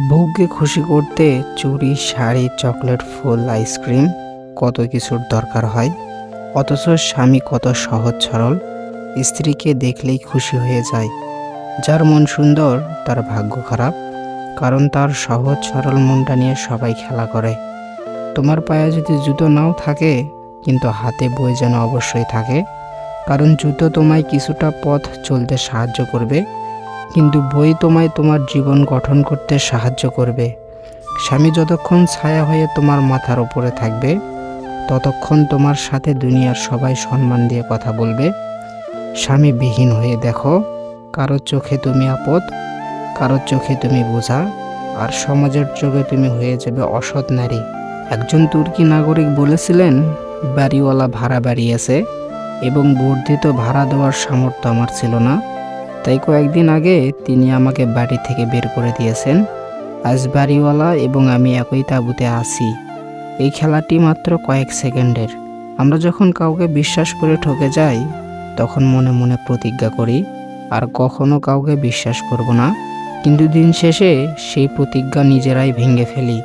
বউকে খুশি করতে চুড়ি শাড়ি, চকলেট, ফুল, আইসক্রিম কত কিছুর দরকার হয়? অথচ স্বামী কত সহজ সরল। স্ত্রীকে দেখলেই খুশি হয়ে যায়। যার মন সুন্দর, তার ভাগ্য খারাপ। কারণ তার সহজ সরল মনটা নিয়ে সবাই খেলা করে। তোমার পায়ে যদি জুতো নাও থাকে, কিন্তু হাতে বই যেন অবশ্যই থাকে, কারণ জুতো তোমায় কিছুটা পথ চলতে সাহায্য করবে। কিন্তু বই তোমায় তোমার জীবন গঠন করতে সাহায্য করবে। স্বামী যতক্ষণ ছায়া হয়ে তোমার মাথার ওপরে থাকবে, ততক্ষণ তোমার সাথে দুনিয়ার সবাই সম্মান দিয়ে কথা বলবে। স্বামী বিহীন হয়ে দেখো কারোর চোখে তুমি আপদ কারোর চোখে তুমি বোঝা, আর সমাজের চোখে তুমি হয়ে যাবে অসৎ নারী। একজন তুর্কি নাগরিক বলেছিলেন, বাড়িওয়ালা ভাড়া বাড়িয়েছে এবং বর্ধিত ভাড়া দেওয়ার সামর্থ্য আমার ছিল না। তাই কয়েকদিন আগে তিনি আমাকে বাড়ি থেকে বের করে দিয়েছেন। আজ বাড়িওয়ালা এবং আমি একই তাঁবুতে আছি। এই খেলাটি মাত্র কয়েক সেকেন্ডের। আমরা যখন কাউকে বিশ্বাস করে ঠকে যাই, তখন মনে মনে প্রতিজ্ঞা করি, আর কখনো কাউকে বিশ্বাস করব না। কিন্তু দিন শেষে সেই প্রতিজ্ঞা নিজেরাই ভেঙে ফেলি।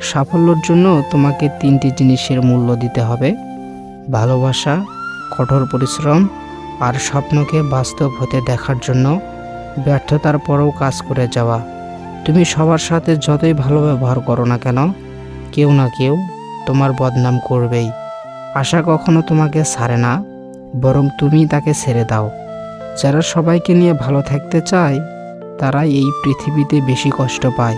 সাফল্যর জন্য তোমাকে তিনটি জিনিসের মূল্য দিতে হবে। ভালোবাসা, কঠোর পরিশ্রম আর স্বপ্নকে বাস্তব হতে দেখার জন্য ব্যর্থতার পরেও কাজ করে যাওয়া। তুমি সবার সাথে যতই ভালো ব্যবহার করো না কেন, কেউ না কেউ তোমার বদনাম করবেই। আশা কখনো তোমাকে ছাড়ে না, বরং তুমি তাকে ছেড়ে দাও। যারা সবাইকে নিয়ে ভালো থাকতে চায়, তারাই এই পৃথিবীতে বেশি কষ্ট পায়।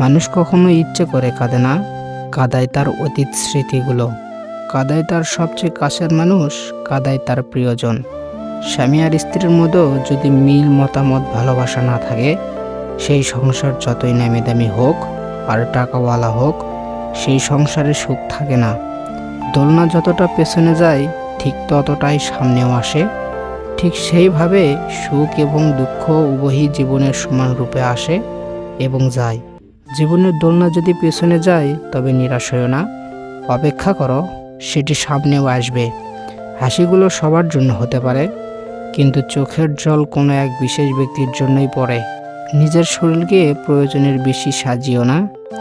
মানুষ কখনো ইচ্ছে করে কাঁদে না, কাদায় তার অতীত স্মৃতিগুলো। কাদায় তার সবচেয়ে কাছের মানুষ, কাদায় তার প্রিয়জন। স্বামী আর স্ত্রীর মধ্যেও যদি মিল, মতামত, ভালোবাসা না থাকে, সেই সংসার যতই নামি দামি হোক, আর টাকাওয়ালা হোক, সেই সংসারে সুখ থাকে না। দোলনা যতটা পেছনে যায়, ঠিক ততটাই সামনেও আসে। ঠিক সেইভাবে সুখ এবং দুঃখ উভয়ই জীবনের সমান রূপে আসে এবং যায়। জীবনের দোলনা যদি পেছনে যায়, তবে নিরাশ না। অপেক্ষা করো। সেটি সামনেও আসবে। হাসিগুলো সবার জন্য হতে পারে, কিন্তু চোখের জল কোনো এক বিশেষ ব্যক্তির জন্যই পড়ে। নিজের শরীরকে প্রয়োজনের বেশি সাজিও না,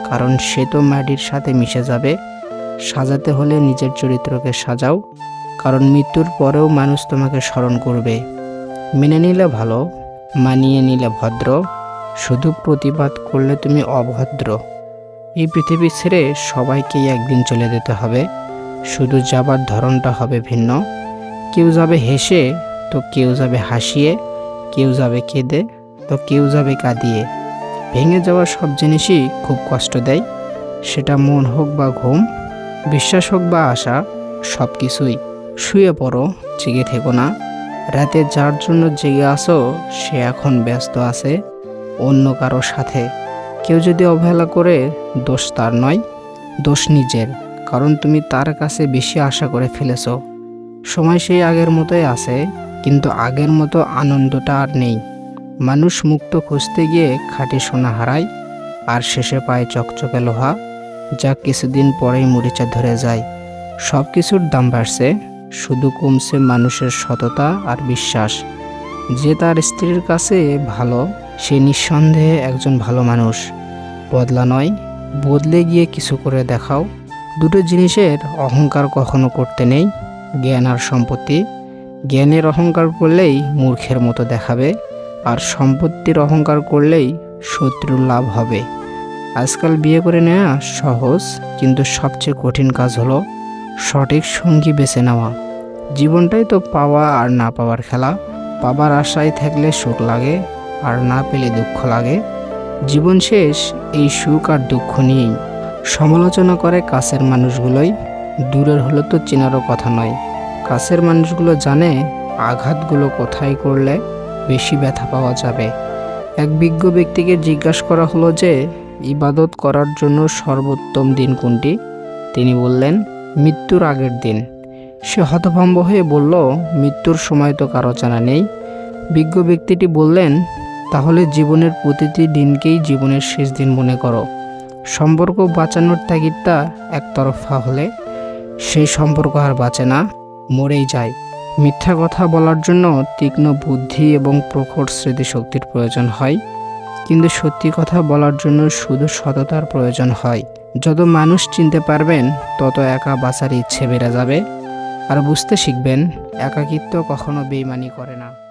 কারণ সে তো মাটির সাথে মিশে যাবে। সাজাতে হলে নিজের চরিত্রকে সাজাও, কারণ মৃত্যুর পরেও মানুষ তোমাকে স্মরণ করবে। মেনে নিলে ভালো, মানিয়ে নিলে ভদ্র, শুধু প্রতিবাদ করলে তুমি অভদ্র। এই পৃথিবী ছেড়ে সবাইকেই একদিন চলে যেতে হবে। শুধু যাবার ধরনটা হবে ভিন্ন। কেউ যাবে হেসে, তো কেউ যাবে হাসিয়ে। কেউ যাবে কেঁদে, তো কেউ যাবে কাঁদিয়ে। ভেঙে যাওয়া সব জিনিসই খুব কষ্ট দেয়। সেটা মন হোক বা ঘুম, বিশ্বাস হোক বা আশা, সব কিছুই। শুয়ে পড়ো, জেগে থেকো না। রাতে যার জন্য জেগে আসো সে এখন ব্যস্ত আছে, অন্য কারও সাথে। কেউ যদি অবহেলা করে, দোষ তার নয়, দোষ নিজের। কারণ তুমি তার কাছে বেশি আশা করে ফেলেছ। সময় সেই আগের মতোই আছে, কিন্তু আগের মতো আনন্দটা আর নেই। মানুষ মুক্ত খুঁজতে গিয়ে খাঁটি সোনা হারায়, আর শেষে পায় চকচকে লোহা, যা কিছুদিন পরেই মরিচা ধরে যায়। সব কিছুর দাম বাড়ছে, শুধু কমছে মানুষের সততা আর বিশ্বাস। যে তার স্ত্রীর কাছে ভালো, সে নিঃসন্দেহে একজন ভালো মানুষ। বদলা নয়, বদলে গিয়ে কিছু করে দেখাও। দুটো জিনিসের অহংকার কখনো করতে নেই, জ্ঞান আর সম্পত্তি। জ্ঞানের অহংকার করলেই মূর্খের মতো দেখাবে, আর সম্পত্তির অহংকার করলেই শত্রুর লাভ হবে। আজকাল বিয়ে করে নেওয়া সহজ, কিন্তু সবচেয়ে কঠিন কাজ হলো সঠিক সঙ্গী বেছে নেওয়া। জীবনটাই তো পাওয়া আর না পাওয়ার খেলা। পাবার আশায় থাকলে সুখ লাগে, আর না পেলে দুঃখ লাগে। জীবন শেষ এই সুখ আর দুঃখ নিয়েই। সমালোচনা করে কাছের মানুষগুলোই, দূরের হলে তো চেনারও কথা নয়। কাছের মানুষগুলো জানে আঘাতগুলো কোথায় করলে বেশি ব্যথা পাওয়া যাবে। এক বিজ্ঞ ব্যক্তিকে জিজ্ঞাসা করা হলো যে, ইবাদত করার জন্য সর্বোত্তম দিন কোনটি? তিনি বললেন, মৃত্যুর আগের দিন। সে হতভম্ব হয়ে বলল, মৃত্যুর সময় তো কারও জানা নেই। বিজ্ঞ ব্যক্তিটি বললেন, তাহলে জীবনের প্রতিটি দিনকেই জীবনের শেষ দিন মনে করো। সম্পর্ক বাঁচানোর তাগিদটা একতরফা হলে সেই সম্পর্ক আর বাঁচে না, মরেই যায়। মিথ্যা কথা বলার জন্য তীক্ষ্ণ বুদ্ধি এবং প্রখর স্মৃতিশক্তির প্রয়োজন হয়, কিন্তু সত্যি কথা বলার জন্য শুধু সততার প্রয়োজন হয়। যত মানুষ চিনতে পারবেন, তত একা বাঁচার ইচ্ছে বেড়ে যাবে। আর বুঝতে শিখবেন, একাকিত্ব কখনো বেইমানি করে না।